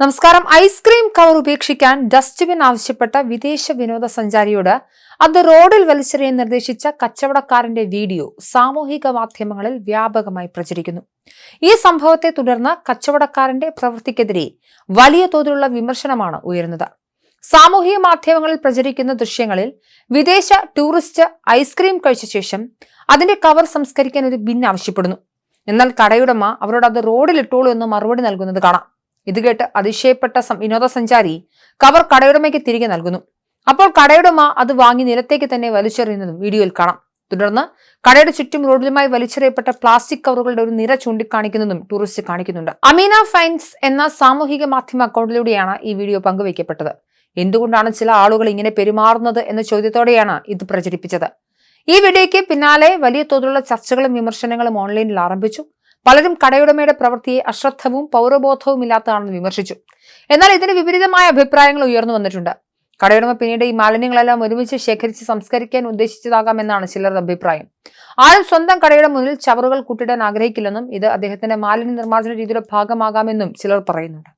നമസ്കാരം. Ice cream cover ഉപേക്ഷിക്കാൻ dustbin ആവശ്യപ്പെട്ട വിദേശ വിനോദസഞ്ചാരിയോട് അത് റോഡിൽ വലിച്ചെറിയാൻ നിർദ്ദേശിച്ച കച്ചവടക്കാരന്റെ വീഡിയോ സാമൂഹിക മാധ്യമങ്ങളിൽ വ്യാപകമായി പ്രചരിക്കുന്നു. ഈ സംഭവത്തെ തുടർന്ന് കച്ചവടക്കാരന്റെ പ്രവൃത്തിക്കെതിരെ വലിയ തോതിലുള്ള വിമർശനമാണ് ഉയരുന്നത്. സാമൂഹിക മാധ്യമങ്ങളിൽ പ്രചരിക്കുന്ന ദൃശ്യങ്ങളിൽ വിദേശ ടൂറിസ്റ്റ് ഐസ്ക്രീം കഴിച്ച ശേഷം അതിന്റെ കവർ സംസ്കരിക്കാൻ ഒരു ബിൻ ആവശ്യപ്പെടുന്നു. എന്നാൽ കടയുടമ അവരോട് അത് റോഡിലിട്ടോളൂ എന്ന് മറുപടി നൽകുന്നത് കാണാം. ഇത് കേട്ട് അതിശയപ്പെട്ട വിനോദസഞ്ചാരി കവർ കടയുടമയ്ക്ക് തിരികെ നൽകുന്നു. അപ്പോൾ കടയുടമ അത് വാങ്ങി നിലത്തേക്ക് തന്നെ വലിച്ചെറിയുന്നതും വീഡിയോയിൽ കാണാം. തുടർന്ന് കടയുടെ ചുറ്റും റോഡിലുമായി വലിച്ചെറിയപ്പെട്ട പ്ലാസ്റ്റിക് കവറുകളുടെ ഒരു നിര ചൂണ്ടിക്കാണിക്കുന്നതും ടൂറിസ്റ്റ് കാണിക്കുന്നുണ്ട്. അമീന ഫൈൻസ് എന്ന സാമൂഹിക മാധ്യമ അക്കൗണ്ടിലൂടെയാണ് ഈ വീഡിയോ പങ്കുവയ്ക്കപ്പെട്ടത്. എന്തുകൊണ്ടാണ് ചില ആളുകൾ ഇങ്ങനെ പെരുമാറുന്നത് എന്ന ചോദ്യത്തോടെയാണ് ഇത് പ്രചരിപ്പിച്ചത്. ഈ വീഡിയോയ്ക്ക് പിന്നാലെ വലിയ തോതിലുള്ള ചർച്ചകളും വിമർശനങ്ങളും ഓൺലൈനിൽ ആരംഭിച്ചു. പലരും കടയുടമയുടെ പ്രവൃത്തിയെ അശ്രദ്ധവും പൗരബോധവും ഇല്ലാത്തതാണെന്ന് വിമർശിച്ചു. എന്നാൽ ഇതിന് വിപരീതമായ അഭിപ്രായങ്ങൾ ഉയർന്നു വന്നിട്ടുണ്ട്. കടയുടമ പിന്നീട് ഈ മാലിന്യങ്ങളെല്ലാം ഒരുമിച്ച് ശേഖരിച്ച് സംസ്കരിക്കാൻ ഉദ്ദേശിച്ചതാകാമെന്നാണ് ചിലരുടെ അഭിപ്രായം. ആരും സ്വന്തം കടയുടെ മുന്നിൽ ചവറുകൾ കൂട്ടിടാൻ ആഗ്രഹിക്കില്ലെന്നും ഇത് അദ്ദേഹത്തിന്റെ മാലിന്യ നിർമ്മാർജന രീതിയുടെ ഭാഗമാകാമെന്നും ചിലർ പറയുന്നുണ്ട്.